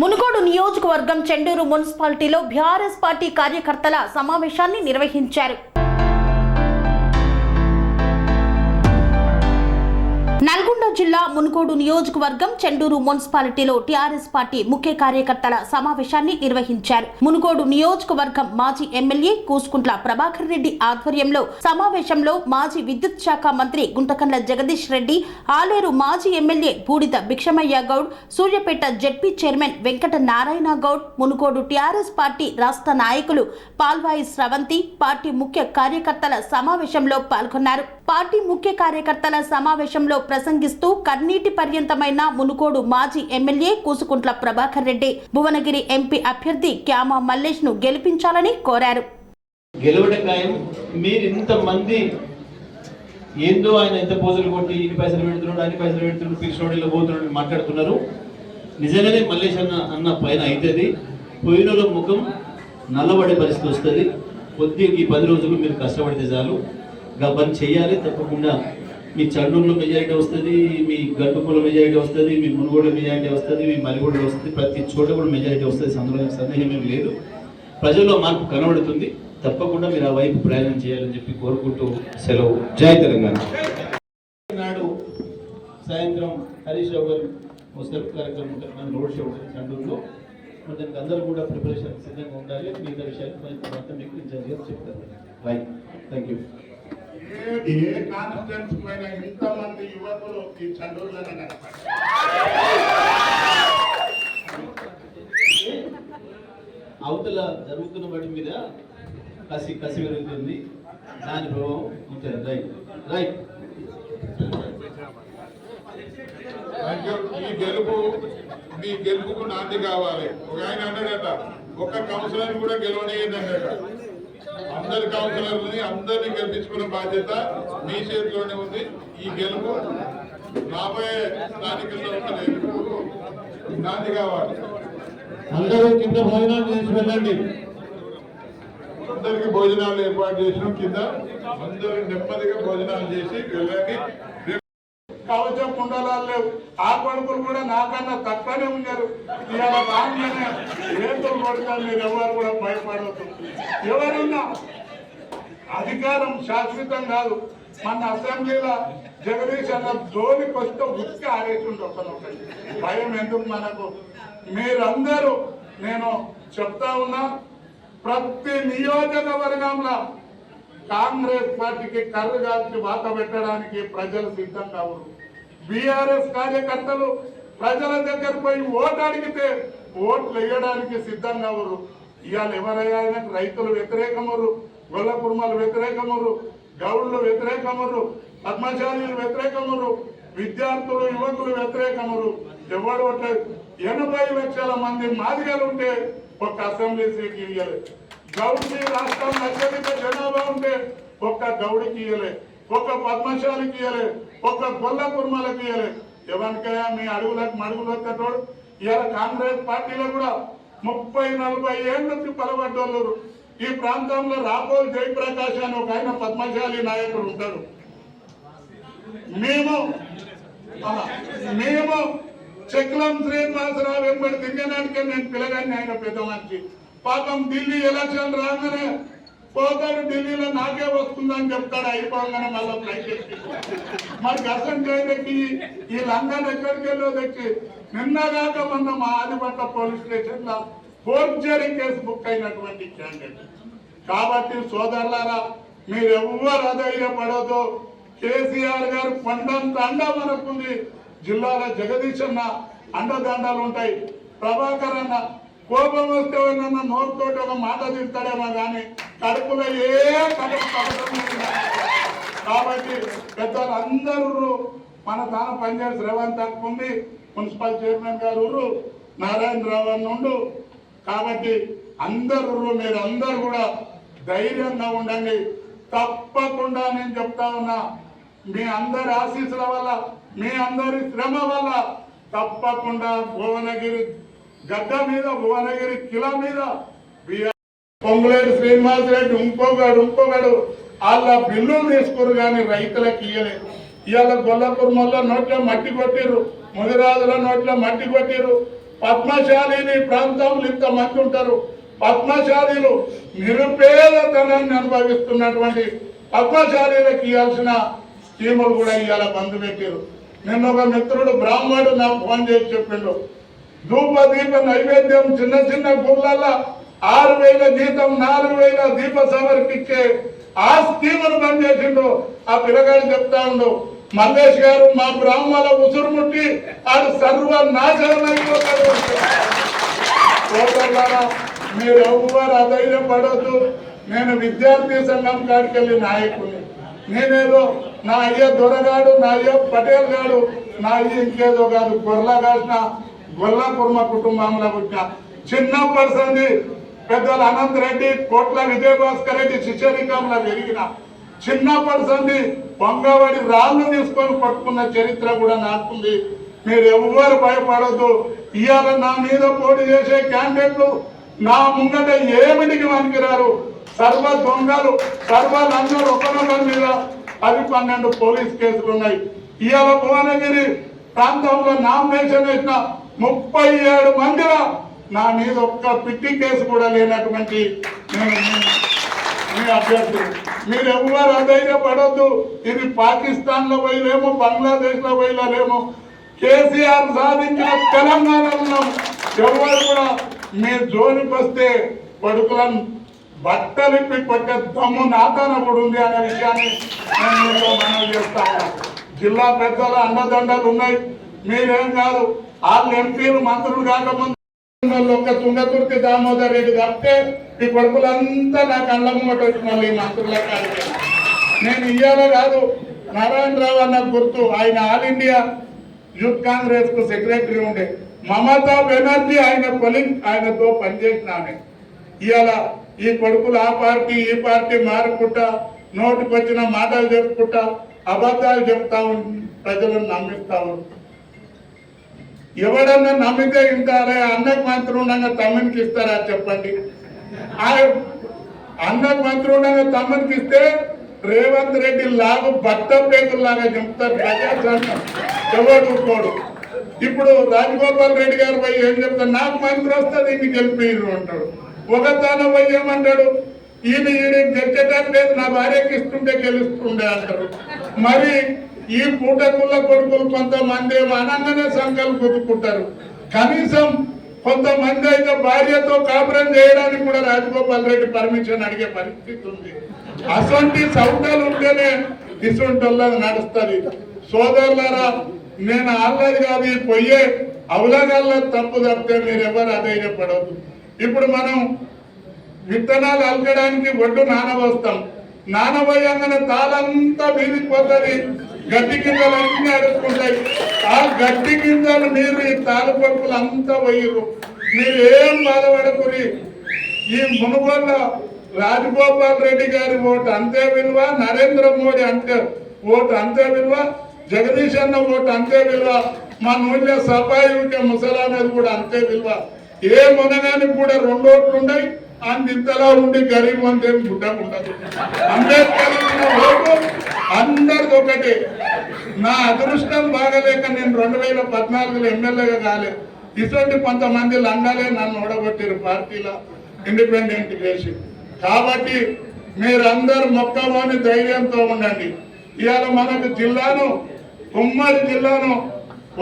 మునుగోడు నియోజకవర్గం చెండూరు మున్సిపాలిటీలో BRS party కార్యకర్తల సమావేశాన్ని నిర్వహించారు. నల్గొండ జిల్లా మునుగోడు నియోజకవర్గం చెండూరు మున్సిపాలిటీలో టీఆర్ఎస్ పార్టీ ముఖ్య కార్యకర్తల సమావేశాన్ని నిర్వహించారు. మునుగోడు నియోజకవర్గం మాజీ ఎమ్మెల్యే కూసుకుంట్ల ప్రభాకర్ రెడ్డి ఆధ్వర్యంలో సమావేశంలో మాజీ విద్యుత్ శాఖ మంత్రి గుంటకండ్ల జగదీష్ రెడ్డి ఆలేరు మాజీ MLA Boodida Bhikshamaiah Goud Suryapet ZP chairman Venkata Narayana Goud Munugode TRS party రాష్ట్ర నాయకులు పాల్వాయి స్రవంతి పార్టీ ముఖ్య కార్యకర్తల సమావేశంలో పాల్గొన్నారు. పార్టీ ముఖ్య కార్యకర్తల సమావేశంలో ప్రసంగిస్తూ కన్నీటి పర్యంతమైన మునుకోడు మాజీ ఎమ్మెల్యే కూసుకుంట్ల ప్రభాకర్ రెడ్డి భువనగిరి ఎంపీ అభ్యర్థి క్యామా మల్లేష్ను గెలిపించాలని కోరారు. గెలవడం ఏందో ఆయన ఎంత పోజులు కొట్టి ఇన్ని పైసలు పెడుతున్నాడు అన్ని పైసలు పెడుతున్నాడు పిలిచినోడు ఇలా పోతున్నాడు మాట్లాడుతున్నారు. నిజంగానే మల్లేష్ అన్న అన్న పైన అవుతుంది. పోయినలో ముఖం నల్లబడే పరిస్థితి వస్తుంది. కొద్దిగా ఈ పది రోజులు మీరు కష్టపడితే చాలు. ఇంకా పని చేయాలి తప్పకుండా మీ చండూరులో మెజారిటీ వస్తుంది మీ గట్టుకుల మెజారిటీ వస్తుంది మీ మునుగోడు మెజారిటీ వస్తుంది మీ మలిగూడలో వస్తుంది ప్రతి చోట కూడా మెజారిటీ వస్తుంది అందులో సందేహం ఏమి లేదు. ప్రజల్లో మార్పు కనబడుతుంది తప్పకుండా మీరు ఆ వైపు ప్రయాణం చేయాలని చెప్పి కోరుకుంటూ సెలవు. జై తెలంగాణ. నాడు సాయంత్రం హరీష్ రావు గారు ఓ కార్యక్రమం ఉంటుంది రోడ్ షో ఉంటుంది చండూరులో మరి దానికి అందరూ కూడా ప్రిపరేషన్ సిద్ధంగా ఉండాలి మిగతా విషయాలు మరి మీకు ఇన్ఛార్జ్ చెప్తారు. రైట్ థ్యాంక్ యూ ఏ కాన్ఫిడెన్స్ పైన ఇంతమంది యువకులు ఈ చండూరులోనే కనపడ్డారు అవతల జరుగుతున్న వాటి మీద కసి కసి పెరుగుతుంది దాని ప్రభావం ఉంటుంది రైట్ రైట్. ఈ గెలుపు మీ గెలుపుకు నాంది కావాలి. ఒక ఆయన అన్నాడట ఒక్క కౌన్సిలర్ కూడా గెలవనీయదన్నట అందరి కౌన్సిలర్ని అందరినీ గెలిపించుకున్న బాధ్యత మీ చేతిలోనే ఉంది. ఈ గెలుపు రాబోయే గెలుపుకు నాంది కావాలి. అందరూ కింద భోజనాలు చేసి వెళ్ళండి. అందరికి భోజనాలు ఏర్పాటు చేసినాం కింద. అందరూ నెమ్మదిగా భోజనాలు చేసి వెళ్ళండి. కవచం కుండలాలు లేవు. ఆ కొడుకులు కూడా నాకన్నా తక్కువనే ఉన్నారు. ఇవాళ రాగానే రేతులు కొడతారు మీరు ఎవరు కూడా భయపడవద్దు. ఎవరున్నా అధికారం శాశ్వతం కాదు. మన అసెంబ్లీలో జగదీష్ అన్న జోలికి వస్తే ఉత్తి ఆరేసిండు ఒకనొకటి భయం ఎందుకు మనకు? మీరందరూ నేను చెప్తా ఉన్నా ప్రతి నియోజకవర్గంలో కాంగ్రెస్ పార్టీకి కర్రు కాల్చి వాత పెట్టడానికి ప్రజలు సిద్ధం కావరు. బీఆర్ఎస్ కార్యకర్తలు ప్రజల దగ్గర పోయి ఓటు అడిగితే ఓట్లు వేయడానికి సిద్ధం కావరు. ఇవాళ ఎవరైనా రైతులు వ్యతిరేకమరు. గొల్ల కుర్మలు వ్యతిరేకమురు గౌడ్లు వ్యతిరేకమురు పద్మశాలీలు వ్యతిరేకమురు విద్యార్థులు యువకులు వ్యతిరేకమురు ఎవడు ఎనభై లక్షల మంది మాదిగలు ఉంటే ఒక అసెంబ్లీ సీట్ ఇవ్వలేదు గౌడ్కి రాష్ట్రం అత్యధిక జనాభా ఉంటే ఒక్క గౌడికి ఇయ్యలే ఒక్క పద్మశాలికి ఇయ్యలే ఒక్క గొల్ల కుర్మలకు ఇయ్యలే. ఎవరికైనా మీ అడుగులకు మడుగులు వచ్చేటోడు ఇవాళ కాంగ్రెస్ పార్టీలో కూడా ముప్పై నలభై ఏళ్ళకి పలబడ్డోళ్ళు ఈ ప్రాంతంలో రాపోల్ జయప్రకాష్ అని ఒక ఆయన పద్మశాలి నాయకుడు ఉంటాడు. మేము మేము చక్రం శ్రీనివాసరావు వెంబడి తిరిగడానికి నేను పిలగాన్ని ఆయన పెద్ద పాపం ఢిల్లీ ఎలక్షన్ రాగానే పోతాడు ఢిల్లీలో నాకే వస్తుందని చెప్తాడు అయిపోగానే మళ్ళీ ఫ్లైట్ ఎక్కి. మరి గసం చేయడానికి ఈ లండన్ ఎక్కడికి వెళ్ళో తెచ్చి నిన్నగాక మొన్న మా ఆదిపట్ల పోలీస్ స్టేషన్లో ఫోర్జరీ కేసు బుక్ అయినటువంటి క్యాండిడేట్. కాబట్టి సోదరులారా మీరు ఎవ్వరు అధైర్యపడదు కేసీఆర్ గారు కొండంత అండ మనకుంది. జిల్లాలో జగదీష్ అన్న అండదండాలు ఉంటాయి. ప్రభాకర్ అన్న కోపం వస్తే ఏమన్నా నోరుతో ఒక మాట తీస్తాడేమో కానీ కడుపులో ఏ కడుపు కాబట్టి పెద్దలు అందరూ మన తాను పనిచేసి రేవంత్ తక్కువ ఉంది మున్సిపల్ చైర్మన్ గారు నారాయణరావు అన్న కాబట్టి అందరూ మీరు అందరు కూడా ధైర్యంగా ఉండండి. తప్పకుండా నేను చెప్తా ఉన్నా మీ అందరి ఆశీస్సుల వల్ల మీ అందరి శ్రమ వల్ల తప్పకుండా భువనగిరి గడ్డ మీద భువనగిరి కిలో మీద పొంగులేరు శ్రీనివాస్ రెడ్డి ఇంకొకడు ఇంకొకడు వాళ్ళ బిల్లులు తీసుకురు కానీ రైతులకు ఇయ్యలేదు ఇవాళ గొల్లపురమల్లో నోట్లో మట్టి కొట్టిర్రు ముదిరాజుల నోట్లో మట్టి కొట్టిర్రు. పద్మశాలిని ప్రాంతంలో ఇంతమంది ఉంటారు. పద్మశాలీలు నిరుపేదతనాన్ని అనుభవిస్తున్నటువంటి పద్మశాలీలకు ఇవ్వాల్సిన స్కీములు కూడా ఇవాళ బంధు పెట్టారు. నిన్న ఒక మిత్రుడు బ్రాహ్మణుడు నాకు ఫోన్ చేసి చెప్పిండు. ధూప దీప నైవేద్యం చిన్న చిన్న గుళ్ళల్లో ఆరు వేల జీతం నాలుగు వేల దీప సమర్పించే ఆ స్కీమును బంద్ చేసిండు. ఆ పిల్లగాడు చెప్తా ఉండు మల్లేష్ గారు మా బ్రాహ్మణ ఉసురు ముట్టి ఆడు సర్వ నాశనం అయిపోతాడు సోదరులారా, మీరు ఎవ్వరు అధైర్యపడొద్దు. నేను విద్యార్థి సంఘం కాడికి వెళ్ళి నేనేదో నా అయ్య దొరగాడు నా అయ్య పటేల్ గాడు నా అయ్య ఇంకేదో కాదు గొర్రెల కాసిన గొల్ల కుర్మ కుటుంబంలో పుట్టిన చిన్న సంది పెద్దలు అనంత్ రెడ్డి కోట్ల విజయభాస్కర్ రెడ్డి శిష్యరికంలో పెరిగిన చిన్న సంది పొంగవాడి రాళ్ళు తీసుకొని పట్టుకున్న చరిత్ర కూడా నాటుంది మీరు ఎవ్వరు భయపడద్దు. ఇవాళ నా మీద పోటీ చేసే క్యాండిడేట్లు నా ముంగట ఏమిటికి పనికిరారు? సర్వ దొంగలు సర్వాలందరూ ఒకనొకరి మీద పది పన్నెండు పోలీస్ కేసులు ఉన్నాయి. ఇవాళ భువనగిరి ప్రాంతంలో నామినేషన్ వేసిన ముప్పై ఏడు మందిలో నా మీద ఒక్క పిట్టి కేసు కూడా లేనటువంటి నేను మీ అభ్యర్థి. మీరు ఎవరు అధైర్యపడొద్దు. ఇది పాకిస్తాన్లో పోయలేము బంగ్లాదేశ్లో పోయలేము. కేసీఆర్ సాధించిన తెలంగాణలో ఉన్నాం ఎవరు కూడా మీ జోలికి వస్తే కొడుకులను బట్టలిప్పి కొట్టే దమ్ము నాతన కూడా ఉంది అనే విషయాన్ని నేను మనం చేస్తాను జిల్లా పెద్దల అండదండలు ఉన్నాయి. మీరేం కాదు వాళ్ళు ఎంపీలు మంత్రులు కాకముందు ఒక్క తుంగతుర్తి దామోదర్ రెడ్డి తప్పితే ఈ కొడుకులంతా నా కళ్ళ ముంగట వచ్చి మళ్ళీ మంత్రుల నేను ఇయ్యాల కాదు నారాయణరావు అన్న గుర్తు ఆయన ఆల్ ఇండియా యూత్ కాంగ్రెస్కు సెక్రటరీ ఉండే. మమతా బెనర్జీ ఆయన కొలింగ్ ఆయనతో పనిచేసిన ఆమె. ఇవాళ ఈ కొడుకులు ఆ పార్టీ ఈ పార్టీ మారుకుంటా నోటికి వచ్చిన మాటలు చెప్పుకుంటా అబద్ధాలు చెప్తా ప్రజలను నమ్మిస్తా ఎవడన్నా నమ్మితే ఇంటారే అన్నకు మంత్రి ఉండగా తమ్మునికి ఇస్తారా చెప్పండి. ఆ అన్నకు మంత్రి ఉండగా తమ్మునికి ఇస్తే రేవంత్ రెడ్డి లాగు బట్ట పేతుల్లాగా చెప్తారు ప్రజాస్వామ్యం. ఎవడు ఊరుకోడు ఇప్పుడు రాజగోపాల్ రెడ్డి గారు పోయి ఏం చెప్తారు నాకు మంత్రి వస్తే ఇది గెలిపిరు అంటాడు. ఒక తాను పోయి ఏమంటాడు ఈయన ఈయన గెలిచేటానికి లేదు నా భార్యకి ఇస్తుంటే గెలుస్తుండే అంటారు మరి ఈ పూటకుల కొడుకులు కొంతమంది ఏమో అనగానే సంఘాలు కొట్టుకుంటారు. కనీసం కొంతమంది అయితే భార్యతో కాపురం చేయడానికి కూడా రాజగోపాల్ రెడ్డి పర్మిషన్ అడిగే పరిస్థితి ఉంది. అసొంటి సౌకర్యాలు ఉంటేనే ఇసుంటల్లా నడుస్తుంది. సోదరులారా నేను ఆల్రెడీ కాదు పోయే పొయ్యే తప్పు తప్పితే మీరు ఎవరు అధైర్యపడవద్దు ఇప్పుడు మనం విత్తనాలు అలకడానికి ఒడ్డు నానబోస్తాం. నానబోయంగానే తాళంతా మీదికి పోతుంది. గడ్డి గింజలు అన్ని అడుక్కుంటాయి ఆ గడ్డి గింజలు మీరు ఈ తాళ అంతా పోయిరు మీరు ఏం బాధపడకురి? ఈ మునుగోళ్ళ రాజగోపాల్ రెడ్డి గారి ఓటు అంతే విలువ నరేంద్ర మోడీ అంతే ఓటు అంతే విలువ జగదీష్ అన్న ఓటు అంతే విలువ మా నూనె సఫాయి ముసలామేది కూడా అంతే విలువ. ఏ మునగానికి కూడా రెండు ఓట్లు ఉన్నాయి అంత ఇంతలో ఉండి గరీబ్ అంతే గుడ్డ ఉండదు అంబేద్కర్ ఓటు అందరిది ఒకటే. నా అదృష్టం బాగలేక నేను రెండు వేల పద్నాలుగులో ఎమ్మెల్యేగా కాలేదు ఇటువంటి కొంతమంది లండాలే నన్ను ఓడగొట్టారు పార్టీలో ఇండిపెండెంట్ చేసి. కాబట్టి మీరందరూ మొక్కలోని ధైర్యంతో ఉండండి. ఇవాళ మనకు జిల్లాను ఉమ్మడి జిల్లాను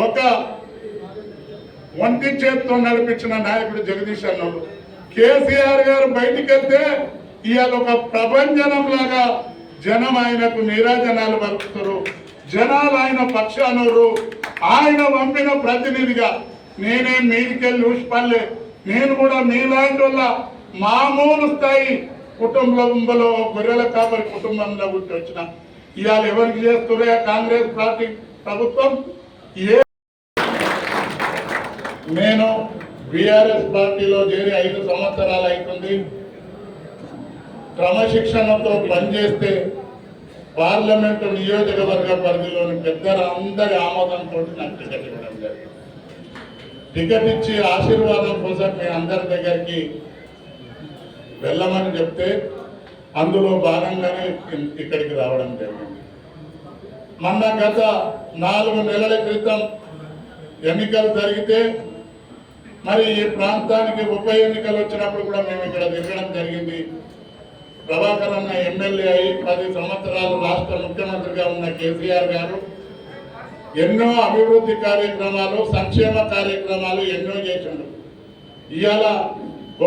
ఒక ఒంటి చేతితో నడిపించిన నాయకుడు జగదీశ్ అన్నోడు కేసీఆర్ గారు బయటికి వెళ్తే ఇవాళ ఒక ప్రభంజనం లాగా జనం ఆయనకు నీరాజనాలు పలుకుతారు. జనాలు ఆయన పక్షానరు. ఆయన పంపిన ప్రతినిధిగా నేనే మీదికెళ్ళి ఊసిపల్లె నేను కూడా మీలాంటి వల్ల మామూలు స్థాయి కుటుంబంలో గొర్రెల కాపరి కుటుంబంలో గుర్తి వచ్చిన ఇవాళ ఎవరికి చేస్తురే కాంగ్రెస్ పార్టీ ప్రభుత్వం? ఏ నేను బీఆర్ఎస్ పార్టీలో చేరి ఐదు సంవత్సరాలు అవుతుంది. క్రమశిక్షణతో పనిచేస్తే పార్లమెంటు నియోజకవర్గ పరిధిలోని పెద్దల అందరి ఆమోదంతో నాకు టికెట్ ఇవ్వడం జరిగింది. టికెట్ ఇచ్చి ఆశీర్వాదం కోసం మీ అందరి దగ్గరికి వెళ్ళమని చెప్తే అందులో భాగంగానే ఇక్కడికి రావడం జరిగింది. మొన్న గత నాలుగు నెలల క్రితం ఎన్నికలు జరిగితే మరి ఈ ప్రాంతానికి ఉప ఎన్నికలు వచ్చినప్పుడు కూడా మేము ఇక్కడ తిరగడం జరిగింది. ప్రభాకర్ అన్న ఎమ్మెల్యే అయి పది సంవత్సరాలు రాష్ట్ర ముఖ్యమంత్రిగా ఉన్న కేసీఆర్ గారు ఎన్నో అభివృద్ధి కార్యక్రమాలు సంక్షేమ కార్యక్రమాలు ఎన్నో చేసిండు. ఇవాళ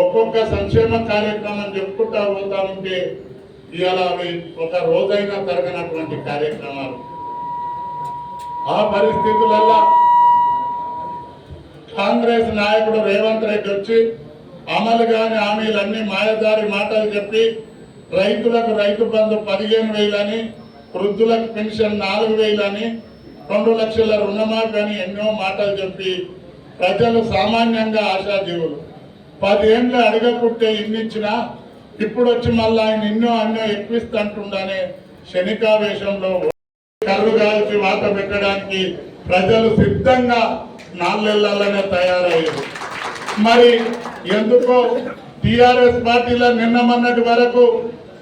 ఒక్కొక్క సంక్షేమ కార్యక్రమం చెప్పుకుంటా పోతా ఉంటే ఇవాళ అవి ఒక రోజైనా తరగనటువంటి కార్యక్రమాలు. ఆ పరిస్థితులలో కాంగ్రెస్ నాయకుడు రేవంత్ రెడ్డి వచ్చి అమలు కాని హామీలన్నీ మాయదారి మాటలు చెప్పి రైతులకు రైతు బంధు పదిహేను వేలని వృద్ధులకు పెన్షన్ నాలుగు వేలని రెండు లక్షల రుణమాఫీ అని ఎన్నో మాటలు చెప్పి ప్రజలు సామాన్యంగా ఆశాజీవులు. పదేళ్ళు అడగకుంటే ఇన్నిచ్చినా ఇప్పుడు వచ్చి మళ్ళీ ఆయన ఎన్నో అన్నో ఎక్కువిస్తుంటుండనే శనికావేశంలో కర్రు కాల్చి వాత పెట్టడానికి ప్రజలు సిద్ధంగా నాలుగేళ్ళలోనే తయారయ్యారు మరి ఎందుకో టిఆర్ఎస్ పార్టీలో నిన్న మొన్నటి వరకు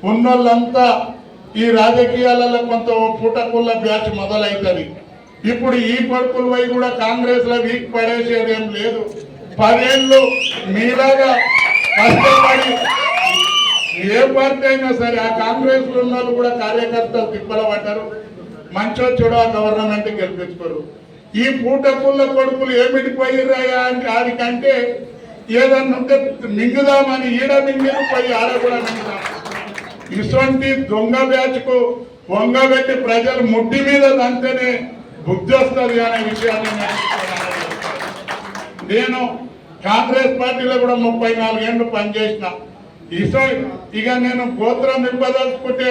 ఉన్నోళ్ళంతా ఈ రాజకీయాలలో కొంత ఓ బ్యాచ్ మొదలవుతుంది ఇప్పుడు ఈ పడుకుల వై కూడా కాంగ్రెస్లో వీక్ పడేసేది ఏం లేదు. పదేళ్ళు మీలాగా కష్టపడి ఏ పార్టీ అయినా సరే ఆ కాంగ్రెస్లో ఉన్న వాళ్ళు కూడా కార్యకర్తలు తిప్పల పడ్డారు మంచో చెడు ఆ గవర్నమెంట్ గెలిపించుకోరు. ఈ పూటకుళ్ళ కొడుకులు ఏమిటి పోయిరాయా అంటే ఆడికంటే ఏదన్నా ఉంటే మింగుదామని ఈడ మింగిన పోయి ఆడ కూడా మింగుదాం. ఇటువంటి దొంగ బ్యాచ్కు వంగబెట్టి ప్రజలు ముడ్డి మీద దంతేనే బుద్ధి వస్తుంది అనే విషయాన్ని నేను కాంగ్రెస్ పార్టీలో కూడా ముప్పై నాలుగేళ్ళు పనిచేసిన. ఇసో ఇక నేను గోత్రం నింపదలుచుకుంటే